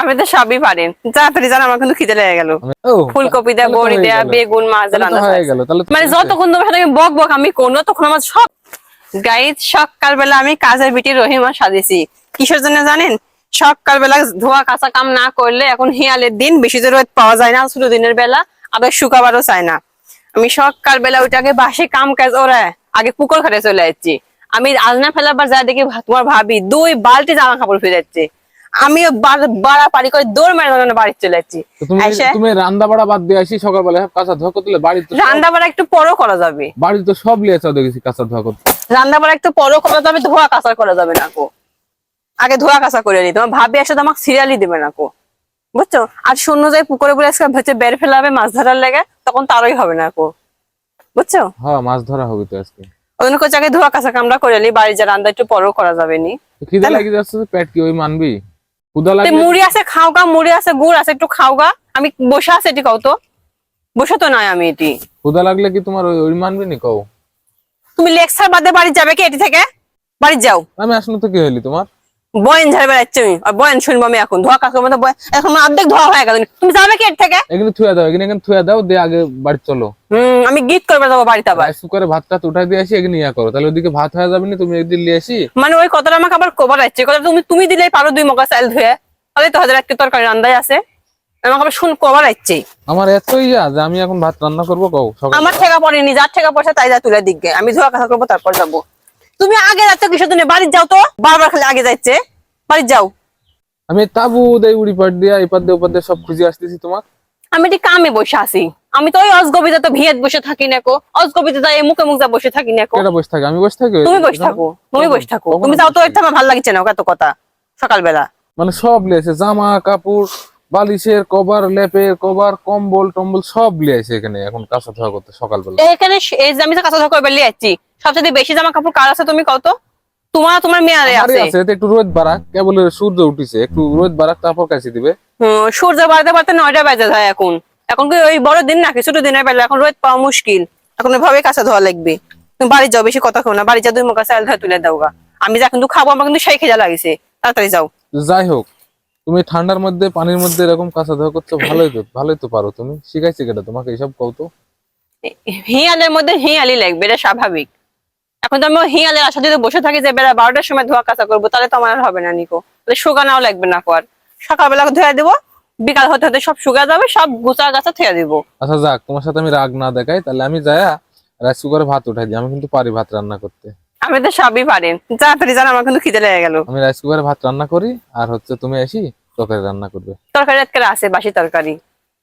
আপনি তো সবই পারেন তাড়াতাড়ি জান আমার কিন্তু খিদে লেগে গেল। ফুলকপি দেয়া বড়ি দেয়া বেগুন মাছ তো তো মানে যতক্ষণ তোমার সাথে বক বক আমি কোনো তখন আমার সব গাইড সকালবেলা আমি কাজের বিটি রহিমা সাজেছি কিসের জন্য জানেন? সকালবেলা ধোয়া কাঁচা কাম না করলে এখন হিয়ালের দিন বেশি যে রোদ পাওয়া যায় না ছোট দিনের বেলা আবার শুকাবারও চায় না। আমি সকালবেলা ওইটাকে বাসে কাম কাজ ওরা আগে পুকুর ঘাটে চলে যাচ্ছি। আমি আলনা ফেলাবার যা দেখি তোমার ভাবি দুই বালতি জামা কাপড় ফিরে যাচ্ছে। আমি বাড়া পারি করে দৌড় মেরে বাড়ি চলে যাচ্ছি তুমি রান্না বাড়া বাদ দিয়ে আসি সকালবেলা সব কাঁচা ধোয়া করতে বাড়ি তো রান্না বাড়া একটু পরও করা যাবে। বাড়ি তো সব লিয়েছে দেখেছি কাঁচা ধোয়া করতে। রান্না বাড়া একটু পরও করা যাবে ধোয়া কাঁচা করা যাবে না কো আগে ধোয়া কাঁচা করে নি তোমার ভাবি আসলে আমাকে সিরিয়ালই দেবে না কো বুঝছ? আর শূন্য যায় পুকুরে বলে আজকে হচ্ছে বের ফেলাবে মাছ ধরার লেগে তখন তারই হবে না কো বুঝছ? হ্যাঁ মাছ ধরা হবে তো আজকে। জন্য করছে আগে ধোয়া কাঁচা কামড়া করে নি বাড়ি যা রান্না একটু পরও করা যাবে নি। খিদে লাগি যাচ্ছে পেট কি ওই মানবি? ক্ষুদা লাগে মুড়ি আছে খাওগা মুড়ি আছে গুড় আছে একটু খাওগা আমি বসে আছে এটি কও তো। বসে তো নাই আমি এটি। ক্ষুদা লাগলে কি তোমার ওই- মানবে নি কও? তুমি লেকচার বাদে বাড়ি যাবে কি এটি থেকে? বাড়ি যাও। আমি আসলে তো কি হইলি তোমার? বয়েন ঝাড়ে বেড়াচ্ছি আমি আর বয়েন শুনব আমি এখন। ধোয়া কাজ করব তো এখন অর্ধেক ধোয়া হয়ে গেল। তুমি যাবে কি এর থেকে? এখানে থুয়া দাও এখানে এখানে থুয়া দাও দিয়ে আগে বাড়ি চলো। হম আমি গীত করবে যাব বাড়িতে আবার। কুকারে ভাত টাত উঠাই দিয়ে আসি এখানে ইয়া করো। তাহলে ওদিকে ভাত হয়ে যাবে না তুমি একদিন নিয়ে আসি। মানে ওই কথাটা আমাকে আবার কবার যাচ্ছে কথা তুমি তুমি দিলেই পারো দুই মগা চাল ধুয়ে। তাহলে তো হাজার একটা তরকারি রান্দাই আছে। আমাকে আবার শুন কবার যাচ্ছে আমার এত ইয়া যে আমি এখন ভাত রান্না করব কও আমার ঠেকা পড়েনি যার ঠেকা পয়সা তাই যা তুলে দিকে আমি ধোয়া কাছা করব তারপর যাব। তুমি আগে যাচ্ছ কিসের জন্য বাড়ি যাও তো? বারবার খালি আগে যাচ্ছে বাড়ি যাও। আমি তাবু দেই উড়ি পাট দিয়া এই পাট দিয়ে ওপার দিয়ে সব খুঁজে আসতেছি তোমার। আমি এটি কামে বসে আছি। আমি তো ওই অজগবিতে তো ভিয়েত বসে থাকি না কো। অজগবিতে যাই মুখে মুখ যা বসে থাকি না কো। কেটা বসে থাকি? আমি বসে থাকি তুমি বসে থাকো তুমি বসে থাকো। তুমি যাও তো আমার ভালো লাগছে না কত কথা। সকালবেলা। মানে সব লিয়েছে জামা কাপড় বালিশের কভার লেপের কভার কম্বল টম্বল সব লিয়েছে এখানে এখন কাঁচা ধোয়া করতে সকালবেলা। এখানে এই যে আমি তো কাঁচা ধোয়া করে বেরিয়ে যাচ্ছি সবচেয়ে বেশি জামা কাপড় কার আছে তুমি কত তোমার তোমার মেয়ারে আছে। আছে একটু রোদ বাড়াক কেবল সূর্য উঠিছে একটু রোদ বাড়াক তারপর কাছে দিবে। হুম, সূর্য বাড়তে বাড়তে নয়টা বাজে যায় এখন। এখন কি ওই বড় দিন নাকি ছোট দিনের বেলা? এখন রোদ পাওয়া মুশকিল। এখন ওইভাবে কাঁচা ধোয়া লাগবে। তুমি বাড়ি যাও বেশি কথা কেউ না। বাড়ি যা দুই মুখা চাল ধরে তুলে দাও আমি যা কিন্তু খাব আমার কিন্তু সেই খেজা লাগিছে। তাড়াতাড়ি যাও। যাই হোক তুমি ঠান্ডার মধ্যে পানির মধ্যে এরকম কাঁচা ধোয়া করতে ভালোই তো ভালোই তো পারো তুমি। শিখাইছি কেটা তোমাকে এইসব কও তো। হিয়ালের মধ্যে হিয়ালি লাগবে এটা স্বাভাবিক। এখন তো আমি হিয়ালের আশা যদি বসে থাকি যে বেলা বারোটার সময় ধোয়া কাঁচা করব তাহলে তো আমার হবে না নিকো। তাহলে শুকানাও লাগবে না কর সকালবেলা ধুয়ে দেবো বিকাল হতে হতে সব শুকা যাবে সব গুচা গাছা থুয়ে দিব। আচ্ছা যাক তোমার সাথে আমি রাগ না দেখাই তাহলে আমি যায়া রাইস কুকারে ভাত উঠাই দিই আমি কিন্তু পারি ভাত রান্না করতে। আমি তো সবই পারেন তাড়াতাড়ি জান আমার কিন্তু খিদে লেগে গেল। আমি রাইস কুকারে ভাত রান্না করি আর হচ্ছে তুমি এসি তরকারি রান্না করবে। তরকারি আজকে আছে বাসি তরকারি।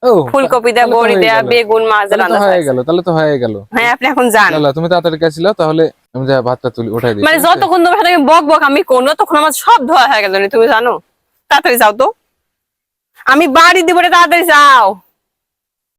ও ফুলকপি দেয়া বড়ি দেয়া বেগুন মাছ রান্না হয়ে। গেল তাহলে তো হয়ে গেল। হ্যাঁ আপনি এখন যান। তাহলে তুমি তাড়াতাড়ি কাছিল তাহলে আমি যা ভাতটা তুলি উঠাই দিই। মানে? যতক্ষণ তোমার সাথে বক বক আমি কোনো তখন আমার সব ধোয়া হয়ে গেল তুমি জানো? তাড়াতাড়ি যাও তো। আমি বাড়ি দিব রে, তাড়াতাড়ি যাও।